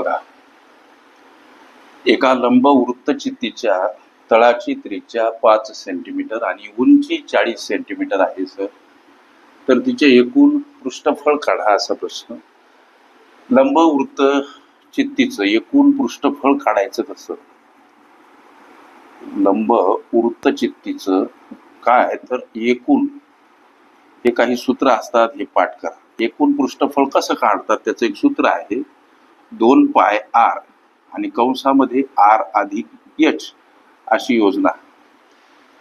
बघा. एका लंब वृत्तचित्तीच्या तळाची त्रिज्या पाच सेंटीमीटर आणि उंची चाळीस सेंटीमीटर आहे सर तर तिचे एकूण पृष्ठफळ काढा असा प्रश्न. लंब वृत्त चित्तीचं एकूण पृष्ठफळ काढायचं कसं? लंब वृत्त चित्तीचं काय तर एकूण. हे काही सूत्र असतात हे पाठ करा. एकूण पृष्ठफळ कसं काढतात? त्याचं एक सूत्र आहे. दोन पाय आर आणि कंसामध्ये आर अधिक एच अशी योजना.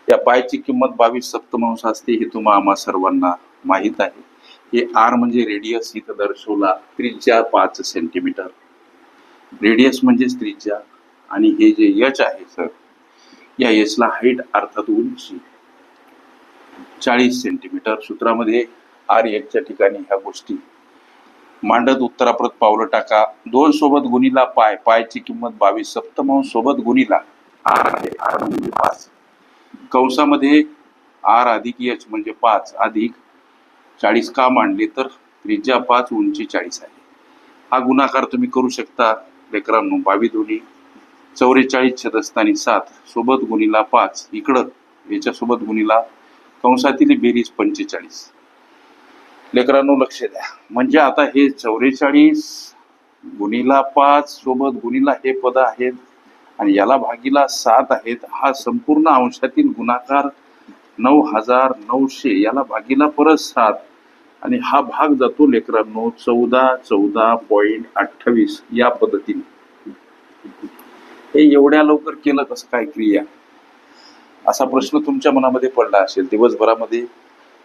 या पायची किंमत बावीस सप्तमांश असते हे तुम्हा आम्हा सर्वांना माहीत आहे. हे आर म्हणजे रेडियस इथं दर्शवला त्रिज्या पाच सेंटीमीटर रेडियस म्हणजे त्रिज्या आणि हे जे यच आहे सर या यचला हाईट अर्थात उंची. चाळीस सेंटीमीटर सूत्रामध्ये आर यचच्या ठिकाणी ह्या गोष्टी मांडत उत्तराप्रत पावलं टाका. दोन सोबत गुणीला पाय. पायची किंमत बावीस. सप्तमांश सोबत गुणीला म्हणजे पाच. कंसामध्ये आर अधिक यच म्हणजे पाच. अधिक चाळीस का मांडले तर त्रिज्या पाच उंची चाळीस आहे. हा गुणाकार तुम्ही करू शकता. लेकरांनो बावी दोन्ही. चौवेचाळीस छदस्थानी सात. सोबत गुणीला पाच. इकडं याच्यासोबत गुणीला. कंसातील बेरीज पंचेचाळीस. लेकरांनो लक्ष द्या. म्हणजे आता हे चौवेचाळीस गुणीला पाच सोबत गुणीला हे पद आहेत आणि याला भागीला सात आहेत. हा संपूर्ण अंशातील गुणाकार नऊ हजार नऊशे याला भागीला परत सात. आणि हा भाग जातो लेकरांनो चौदा चौदा पॉईंट अठ्ठावीस या पद्धतीने. हे एवढ्या लवकर केलं कसं काय क्रिया? असा प्रश्न तुमच्या मनामध्ये पडला असेल. दिवसभरामध्ये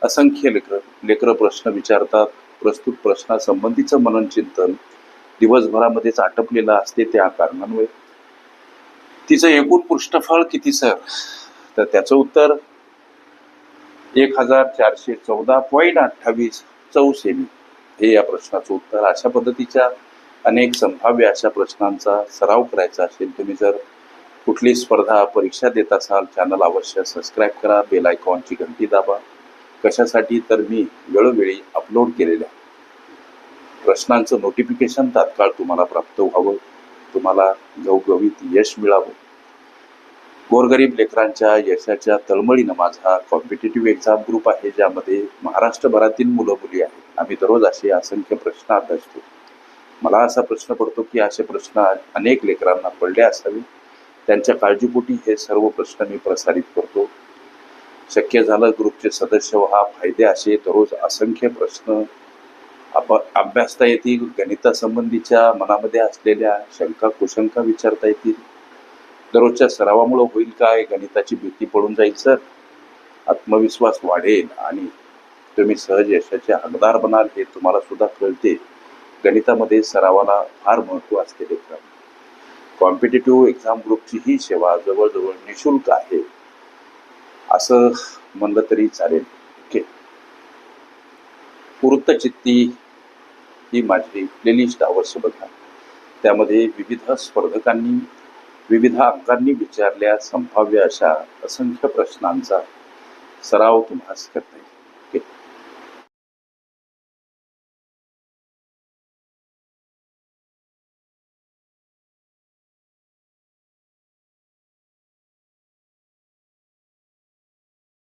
असंख्य लेकर लेकरं प्रश्न विचारतात प्रस्तुत प्रश्नासंबंधीचं मनन चिंतन दिवसभरामध्येच आटपलेलं असते त्या कारणांमुळे. तिचं एकूण पृष्ठफळ किती सर? तर त्याचं उत्तर एक हजार चारशे चौदा पॉईंट अठ्ठावीस चौसेमी. हे या प्रश्नाचं उत्तर. अशा पद्धतीच्या अनेक संभाव्य अशा प्रश्नांचा सराव करायचा असेल तुम्ही जर कुठली स्पर्धा परीक्षा देत असाल चॅनल अवश्य सबस्क्राईब करा बेल आयकॉनची घंटी दाबा. कशासाठी तर मी वेळोवेळी अपलोड केलेल्या प्रश्नांचं नोटिफिकेशन तात्काळ तुम्हाला प्राप्त व्हावं. तुम्हाला घवघवीत यश मिळावं. गोरगरीब लेकरांच्या यशाच्या तळमळीनं माझा कॉम्पिटेटिव्ह एक्झाम ग्रुप आहे ज्यामध्ये महाराष्ट्रभरातील मुलं मुली आहेत. आम्ही दररोज असे असंख्य प्रश्न अभ्यासतो मला असा प्रश्न पडतो की असे प्रश्न अनेक लेकरांना पडले असावे. त्यांच्या काळजीपोटी हे सर्व प्रश्न मी प्रसारित करतो. शक्य झालं ग्रुपचे सदस्य व्हा फायदे असे दररोज असंख्य प्रश्न आप अभ्यासता येतील गणितासंबंधीच्या मनामध्ये असलेल्या शंका कुशंका विचारता येतील. दररोजच्या सरावामुळं होईल काय? गणिताची भीती पडून जाईल सर. आत्मविश्वास वाढेल आणि तुम्ही सहज यशाचे हकदार बनाल हे तुम्हाला सुद्धा कळते. गणितामध्ये सरावाला फार महत्त्व असते लेकरांनो कॉम्पिटेटिव्ह एक्झाम ग्रुपची ही सेवा जवळजवळ निशुल्क आहे. असं म्हणलं तरी चालेल. ओके. वृत्तचित्ती ही माझी प्लेलिस्ट आवडसोबत आहे. त्यामध्ये विविध स्पर्धकांनी विविध अंकांनी विचारल्या संभाव्य अशा असंख्य प्रश्नांचा सराव तुम्हाला करता येईल.